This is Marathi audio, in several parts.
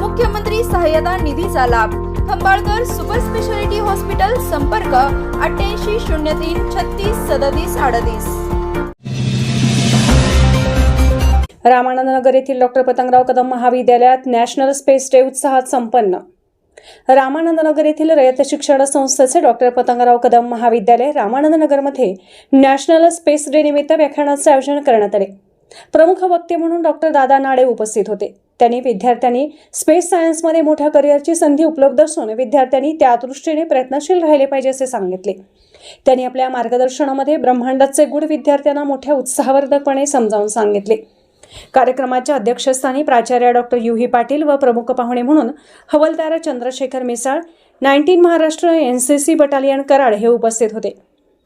मुख्यमंत्री सहाय्यता निधीचा लाभ. खंबाळकर सुपर स्पेशालिटी हॉस्पिटल संपर्क अठ्ठ्याऐंशी शून्य तीन छत्तीस सदतीस अडतीस. रामानंदनगर येथील डॉक्टर पतंगराव कदम महाविद्यालयात नॅशनल स्पेस डे उत्साहात संपन्न. रामानंदनगर येथील रयत शिक्षण संस्थेचे डॉक्टर पतंगराव कदम महाविद्यालय रामानंद नगरमध्ये नॅशनल स्पेस डे निमित्त व्याख्यानाचे आयोजन करण्यात आले. प्रमुख वक्ते म्हणून डॉक्टर दादा नाडे उपस्थित होते. त्यांनी विद्यार्थ्यांनी स्पेस सायन्समध्ये मोठ्या करिअरची संधी उपलब्ध असून विद्यार्थ्यांनी त्या दृष्टीने प्रयत्नशील राहिले पाहिजे असे सांगितले. त्यांनी आपल्या मार्गदर्शनामध्ये ब्रह्मांडाचे गुण विद्यार्थ्यांना मोठ्या उत्साहवर्धकपणे समजावून सांगितले. कार्यक्रमाच्या अध्यक्षस्थानी प्राचार्य डॉक्टर युही पाटील व प्रमुख पाहुणे म्हणून हवलदार Chandrashekhar Misal nineteen Maharashtra N C C battalion Karad हे उपस्थित होते.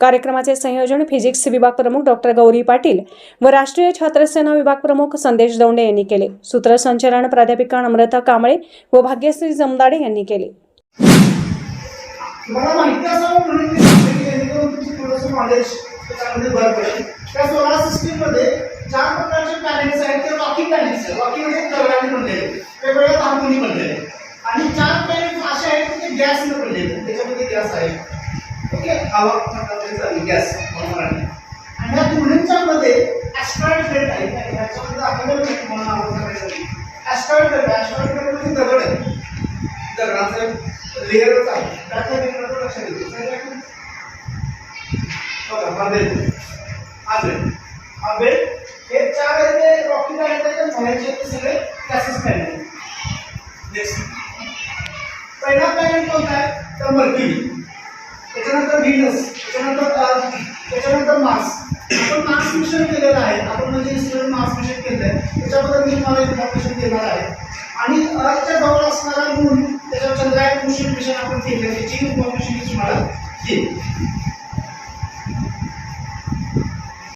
कार्यक्रमाचे संयोजन फिजिक्स विभाग प्रमुख डॉक्टर गौरी पाटील व राष्ट्रीय छात्रसेना विभाग प्रमुख संदेश दौंडे यांनी केले. सूत्रसंचालन प्राध्यापिका नम्रता कांबळे व भाग्यश्री जमदाडे यांनी केले. चार प्रकारचे आहेत ते आहेत. म्हणजे दगडाने बनलेले. वेगवेगळ्या धातूंनी बनलेले. आणि चार प्लॅनेट्स असे आहेत की ते गॅसने बनलेले. त्याच्यामध्ये गॅस आहे. ओके चालेल गॅस मराठी आणि ह्या दोन्हींच्या मध्ये ऍस्ट्रॉइड बेल्ट आहे. ह्याच्यामध्ये नाही तुम्हाला नाव सांगायसाठी ऍस्ट्रॉइड बेल्ट म्हणजे दगड आहे. दगडाचं लेअरच आहे. त्याच्या लेअरचं लक्षात येते बघा हा बेल्ट हा बेल्ट हा बेल्ट हे चार आहे ते रॉकी आहेत ते बाहेरचे ते सगळे प्लॅनेट नेक्स्ट पहिला प्लॅनेट कोणता आहे? तर मर्क्युरी त्याच्यानंतर व्हिनस त्याच्यानंतर त्याच्यानंतर मार्स आपण मार्स मिशन केलेलं आहे. आपण म्हणजे स्टुडंट मार्स मिशन केलेलं आहे त्याच्याबद्दल मी तुम्हाला इन्फॉर्मेशन देणार आहे. आणि अर्थच्या जवळ असणारा मून त्याच्यावर चंद्रायन मिशन मिशन आपण केलं त्याची इन्फॉर्मेशन मी तुम्हाला देईल